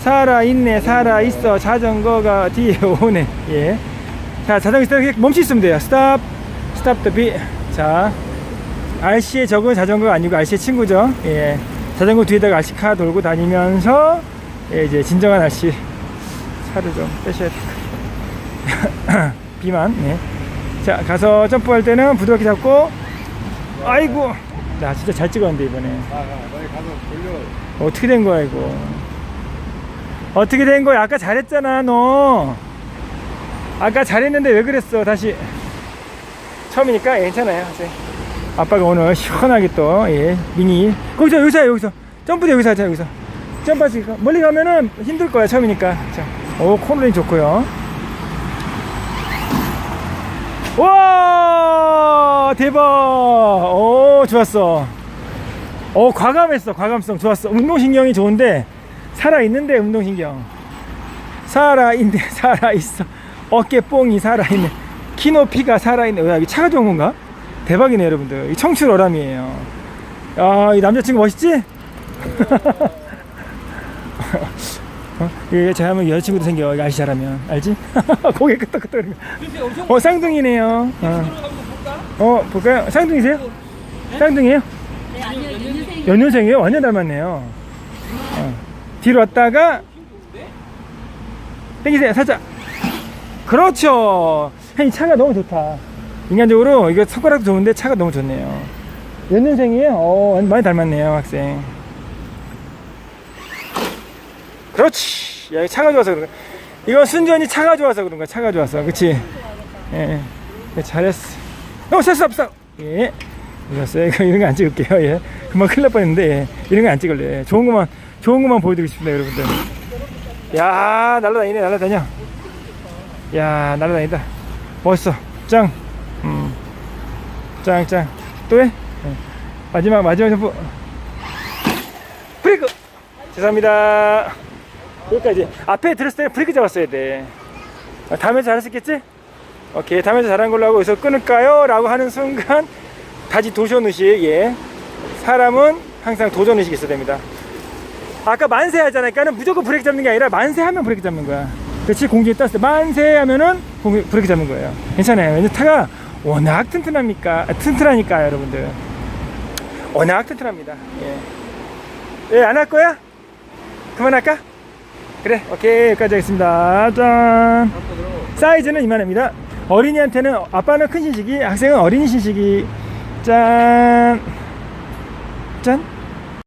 살아있네 살아있어. 자전거가 뒤에 오네. 예. 자 자전거 때 멈춰 있으면 돼요. 스탑 스탑 더비자 RC의 적은 자전거가 아니고 RC의 친구죠. 예. 자전거 뒤에다가 RC 카 돌고 다니면서 예, 이제 진정한 RC 차를 좀 빼셔야 돼요. 비만 네. 자 가서 점프할 때는 부드럽게 잡고 아이고. 나 진짜 잘 찍었는데 이번에. 가서 돌려 어떻게 된 거야 이거 어떻게 된 거야? 아까 잘했잖아 너. 아까 잘했는데 왜 그랬어? 다시. 처음이니까 괜찮아요 선생님. 아빠가 오늘 시원하게 또 예, 미니 거기서 여기서 해, 여기서. 점프도 여기서 하자 여기서. 점프할 수 있고 멀리 가면은 힘들 거야 처음이니까. 자, 오 코너링 좋고요. 와! 대박! 오 좋았어. 어 과감했어 과감성. 좋았어. 운동신경이 좋은데 살아있는데 운동신경 살아있네 살아있어 어깨 뽕이 살아있네 키 높이가 살아있네 왜 여기 차가 좋은 건가? 대박이네 여러분들 이 청출 어람이에요 아이 남자친구 멋있지? 어? 이게 잘하면 여자친구도 생겨 이거 알지 잘하면 알지? 고개 끄덕끄덕 어 쌍둥이네요 어, 어 볼까요? 쌍둥이세요? 쌍둥이에요? 네, 아니요, 연년생 연년생이에요? 완전 닮았네요. 어. 뒤로 왔다가 땡기세요, 살짝. 그렇죠. 형이 차가 너무 좋다. 인간적으로 이거 손가락도 좋은데 차가 너무 좋네요. 연년생이에요? 어, 많이 닮았네요, 학생. 그렇지. 야, 이 차가 좋아서 그런 거야. 이건 순전히 차가 좋아서 그런 거야, 차가 좋아서. 그치? 예. 예. 잘했어. 어, 됐어, 없어. 예. 이랬어요. 이거 이런 거 안 찍을게요. 예. 금방 큰일 날 뻔했는데 예. 이런 거 안 찍을래. 예. 좋은 것만 좋은 것만 보여드리고 싶습니다, 여러분들. 야, 날라다니네, 날라다녀. 야, 날라다니다. 멋있어. 짱. 음. 짱, 짱. 또 해? 예. 마지막 마지막 점프. 브레이크. 죄송합니다. 여기까지. 앞에 들었을 때 브레이크 잡았어야 돼. 아, 다음에 있겠지? 오케이. 다음에 잘한 걸로 하고 여기서 끊을까요? 라고 하는 순간 다시 도전의식, 예. 사람은 항상 도전의식이 있어야 됩니다. 아까 만세 하잖아요. 그러니까 무조건 브레이크 잡는 게 아니라 만세 하면 브레이크 잡는 거야. 그렇지? 공중에 떴을 때 만세 하면은 공- 브레이크 잡는 거예요. 괜찮아요. 왜냐면 타가 워낙 튼튼합니까? 아, 튼튼하니까, 여러분들. 워낙 튼튼합니다. 예. 예, 안 할 거야? 그만할까? 그래, 오케이. 여기까지 하겠습니다. 짠. 사이즈는 이만합니다. 어린이한테는 아빠는 큰 신식이, 학생은 어린이 신식이. 짠. 짠.